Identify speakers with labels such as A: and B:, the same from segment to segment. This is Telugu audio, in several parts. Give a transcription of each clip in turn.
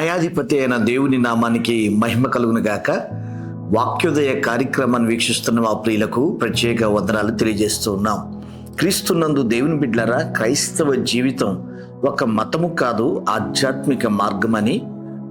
A: న్యాయాధిపతి అయిన దేవుని నామానికి మహిమ కలుగును గాక. వాక్యోదయ కార్యక్రమాన్ని వీక్షిస్తున్న మా ప్రియులకు ప్రత్యేక వందనాలు తెలియజేస్తూ ఉన్నాం. క్రీస్తునందు దేవుని బిడ్డలరా క్రైస్తవ జీవితం ఒక మతము కాదు ఆధ్యాత్మిక మార్గమని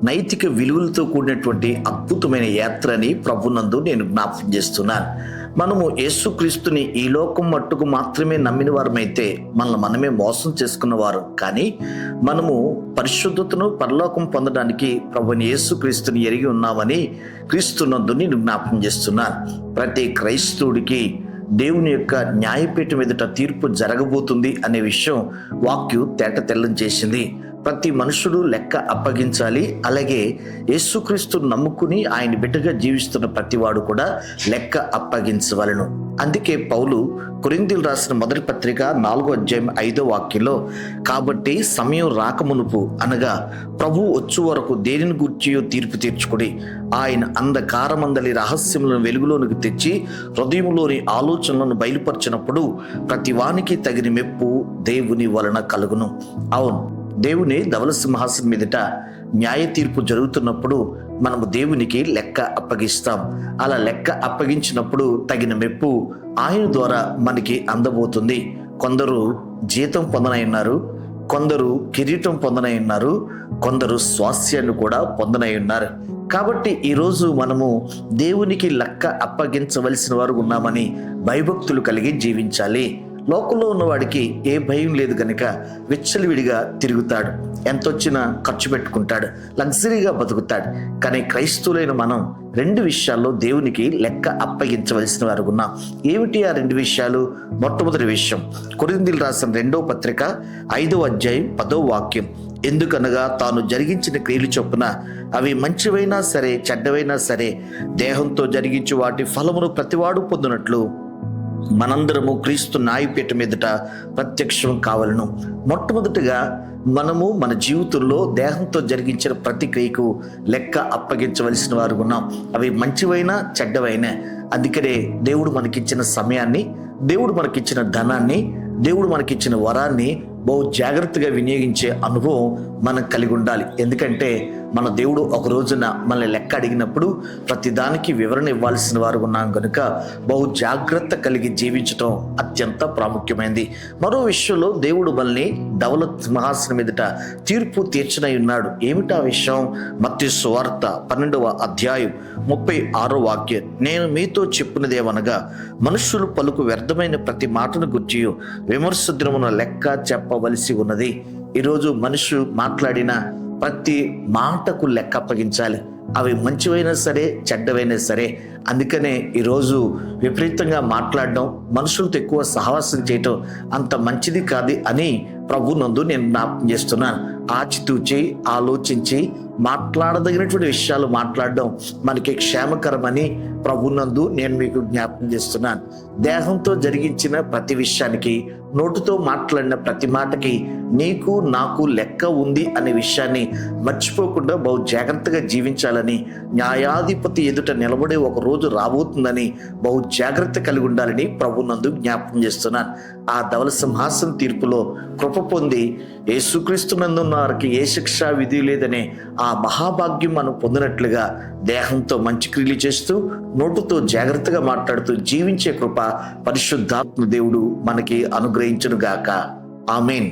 A: నైతిక విలువలతో కూడినటువంటి అద్భుతమైన యాత్ర అని ప్రభునందు నేను జ్ఞాపకం చేస్తున్నాను. మనము యేసుక్రీస్తుని ఈ లోకం మట్టుకు మాత్రమే నమ్మిన వారమైతే మనల్ని మనమే మోసం చేసుకున్నవారు కానీ మనము పరిశుద్ధతను పరలోకం పొందడానికి ప్రభుని యేసుక్రీస్తుని ఎరిగి ఉన్నామని క్రీస్తునందు నేను జ్ఞాపకం చేస్తున్నాను ప్రతి క్రైస్తవుడికి దేవుని యొక్క న్యాయపీఠం ఎదుట తీర్పు జరగబోతుంది అనే విషయం వాక్యు తేట తెల్లం చేసింది. ప్రతి మనుషుడు లెక్క అప్పగించాలి. అలాగే యేసుక్రీస్తు నమ్ముకుని ఆయన బిడ్డగా జీవిస్తున్న ప్రతివాడు కూడా లెక్క అప్పగించవలను. అందుకే పౌలు కొరిందులు రాసిన మొదటి పత్రిక నాలుగో అధ్యాయం ఐదో వాక్యంలో కాబట్టి సమయం రాకమునుపు అనగా ప్రభు వచ్చు వరకు దేనిని గూర్చియో తీర్పు తీర్చుకుని ఆయన అంధకారమందలి రహస్యములను వెలుగులోనికి తెచ్చి హృదయంలోని ఆలోచనలను బయలుపరిచినప్పుడు ప్రతి వానికి తగిన మెప్పు దేవుని వలన కలుగును. అవును. దేవుని ధవల సింహాసనం మీదట న్యాయ తీర్పు జరుగుతున్నప్పుడు మనము దేవునికి లెక్క అప్పగిస్తాం. అలా లెక్క అప్పగించినప్పుడు తగిన మెప్పు ఆయన ద్వారా మనకి అందబోతుంది. కొందరు జీతం పొందనై ఉన్నారు కొందరు కిరీటం పొందనై ఉన్నారు కొందరు స్వాస్యాన్ని కూడా పొందనై ఉన్నారు. కాబట్టి ఈరోజు మనము దేవునికి లెక్క అప్పగించవలసిన వారు ఉన్నామని భయభక్తులు కలిగి జీవించాలి. లోకంలో ఉన్నవాడికి ఏ భయం లేదు కనుక విచ్చలవిడిగా తిరుగుతాడు. ఎంతొచ్చినా ఖర్చు పెట్టుకుంటాడు. లగ్జరీగా బతుకుతాడు. కానీ క్రైస్తవులైన మనం రెండు విషయాల్లో దేవునికి లెక్క అప్పగించవలసిన వారు ఉన్నాం. ఏమిటి ఆ రెండు విషయాలు? మొట్టమొదటి విషయం. కొరిందిలు రాసిన రెండో పత్రిక ఐదో అధ్యాయం పదో వాక్యం. ఎందుకనగా తాను జరిగించిన క్రియలు చొప్పున అవి మంచివైనా సరే చెడ్డవైనా సరే దేహంతో జరిగించి వాటి ఫలమును ప్రతివాడు పొందినట్లు మనందరము క్రీస్తు న్యాయపీఠ మీదట ప్రత్యక్షం కావలను. మొట్టమొదటిగా మనము మన జీవితంలో దేహంతో జరిగించిన ప్రతిక్రియకు లెక్క అప్పగించవలసిన వారు ఉన్నాం. అవి మంచివైనా చెడ్డవైనా. అందుకనే దేవుడు మనకిచ్చిన సమయాన్ని దేవుడు మనకిచ్చిన ధనాన్ని దేవుడు మనకిచ్చిన వరాన్ని బహు జాగ్రత్తగా వినియోగించే అనుభవం మనం కలిగి ఉండాలి. ఎందుకంటే మన దేవుడు ఒక రోజున మనల్ని లెక్క అడిగినప్పుడు ప్రతిదానికి వివరణ ఇవ్వాల్సిన వారు ఉన్నాం కనుక బహు జాగ్రత్త కలిగి జీవించటం అత్యంత ప్రాముఖ్యమైనది మరో విషయంలో దేవుడు మనల్ని దౌలత్ సింహాసనం మీదట తీర్పు తీర్చనై ఉన్నాడు. ఏమిటా విషయం? మత్తి సువార్త పన్నెండవ అధ్యాయం ముప్పై ఆరో వాక్యం. నేను మీతో చెప్పినదేమనగా మనుషులు పలుకు వ్యర్థమైన ప్రతి మాటను గుర్చి విమర్శ దినమున లెక్క చెప్పవలసి ఉన్నది. ఈరోజు మనుషు మాట్లాడిన ప్రతి మాటకు లెక్క అప్పగించాలి. అవి మంచివైనా సరే చెడ్డవైనా సరే. అందుకనే ఈరోజు విపరీతంగా మాట్లాడడం మనుషులతో ఎక్కువ సహవాసం చేయటం అంత మంచిది కాదు అని ప్రభు నందు నేను జ్ఞాపకం చేస్తున్నాను. ఆచితూచి ఆలోచించి మాట్లాడదగినటువంటి విషయాలు మాట్లాడడం మనకి క్షేమకరమని ప్రభునందు నేను మీకు జ్ఞాపకం చేస్తున్నాను. దేహంతో జరిగించిన ప్రతి విషయానికి నోటుతో మాట్లాడిన ప్రతి మాటకి నీకు నాకు లెక్క ఉంది అనే విషయాన్ని మర్చిపోకుండా బహు జాగ్రత్తగా జీవించాలని న్యాయాధిపతి ఎదుట నిలబడే ఒక రోజు రాబోతుందని బహు జాగ్రత్త కలిగి ఉండాలని ప్రభునందు జ్ఞాపకం చేస్తున్నాను. ఆ ధవల సింహాసన తీర్పులో కృప పొంది యేసుక్రీస్తునందున్న వారికి ఏ శిక్ష విధి లేదనే ఆ ఆ మహాభాగ్యం మనం పొందినట్లుగా దేహంతో మంచి క్రియలు చేస్తూ నోటుతో జాగ్రత్తగా మాట్లాడుతూ జీవించే కృప పరిశుద్ధాత్మ దేవుడు మనకి అనుగ్రహించును గాక ఆమెన్.